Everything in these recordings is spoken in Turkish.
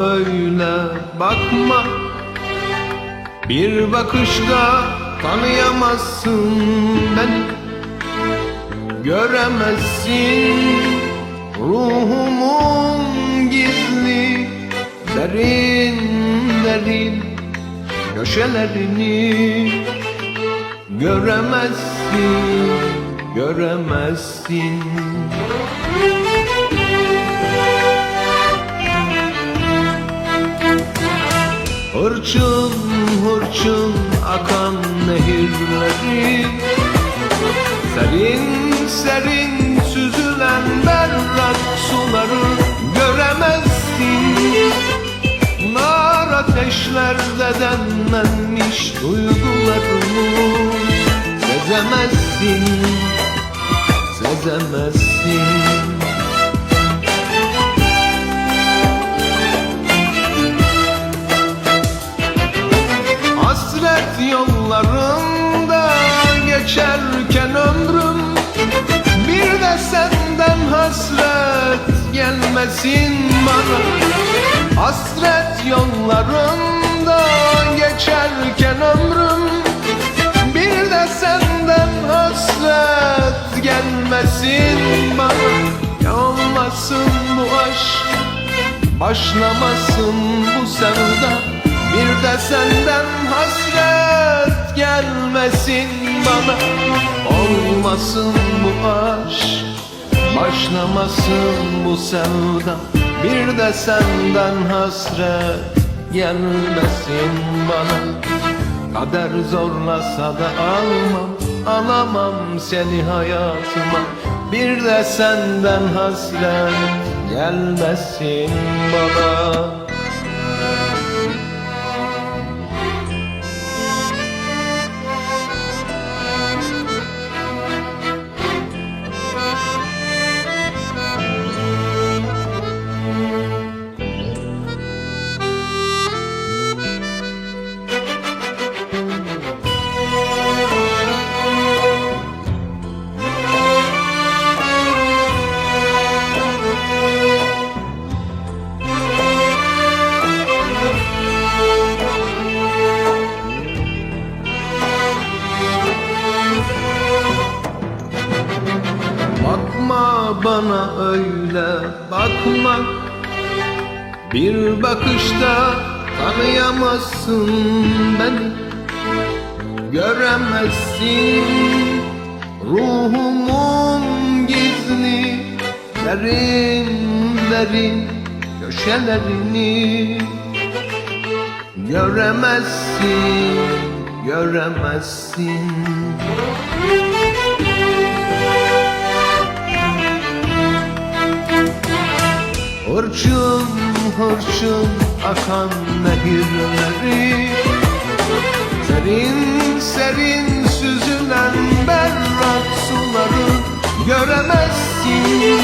öyle bakma. Bir bakışta tanıyamazsın beni Göremezsin ruhumun gizli Derin derin köşelerini. Göremezsin, göremezsin Hırçın hırçın akan nehirleri. Serin serin süzülen berrak suları göremezsin. Nar ateşlerde denlenmiş duygularımı Sezemezsin, sezemezsin gelmesin bana. Hasret yollarında geçerken ömrüm. Bir de senden hasret gelmesin bana. Yanmasın bu aşk Başlamasın bu sevda. Bir de senden hasret gelmesin bana. Olmasın bu aşk Başlamasın bu sevda Bir de senden hasret gelmesin bana. Kader zorlasa da almam Alamam seni hayatıma. Bir de senden hasret gelmesin bana bana öyle bakma. Bir bakışta tanıyamazsın beni. Göremezsin ruhumun gizli Derin derin köşelerini. Göremezsin, göremezsin Hırçın hırçın akan nehirleri. Serin serin süzülen berrak suları Göremezsin.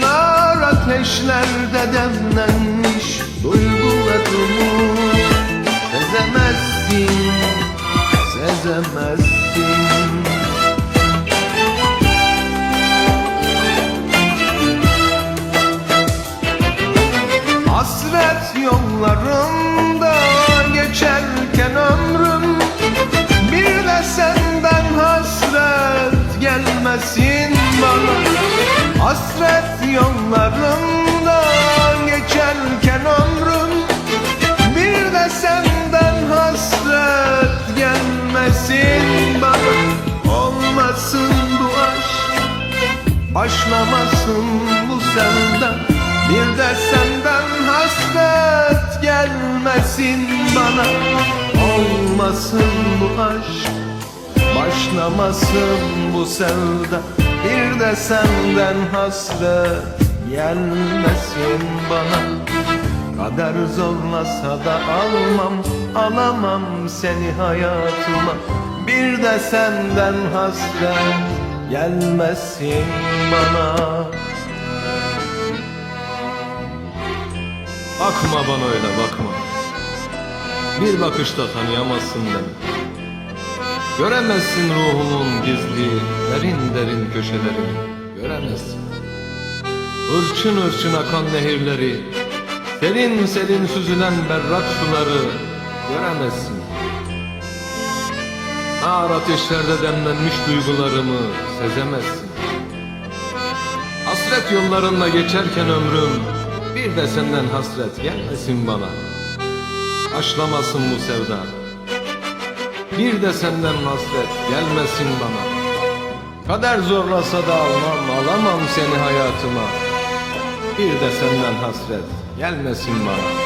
Nar ateşlerde demlenmiş duygularımı Sezemezsin, sezemezsin gelmesin bana. Olmasın bu aşk Başlamasın bu sevda. Bir de senden hasret gelmesin bana. Kader zorlasa da almam Alamam seni hayatıma. Bir de senden hasret gelmesin bana Bakma bana öyle bakma. Bir bakışta tanıyamazsın beni. Göremezsin ruhumun gizli Derin derin köşelerini Göremezsin. Hırçın hırçın akan nehirleri Serin serin süzülen berrak suları. Göremezsin. Ağır ateşlerde demlenmiş duygularımı sezemezsin. Hasret yollarında geçerken ömrüm Bir de senden hasret gelmesin bana. Aşlamasın bu sevda. Bir de senden hasret gelmesin bana. Kader zorlasa da almam alamam seni hayatıma. Bir de senden hasret gelmesin bana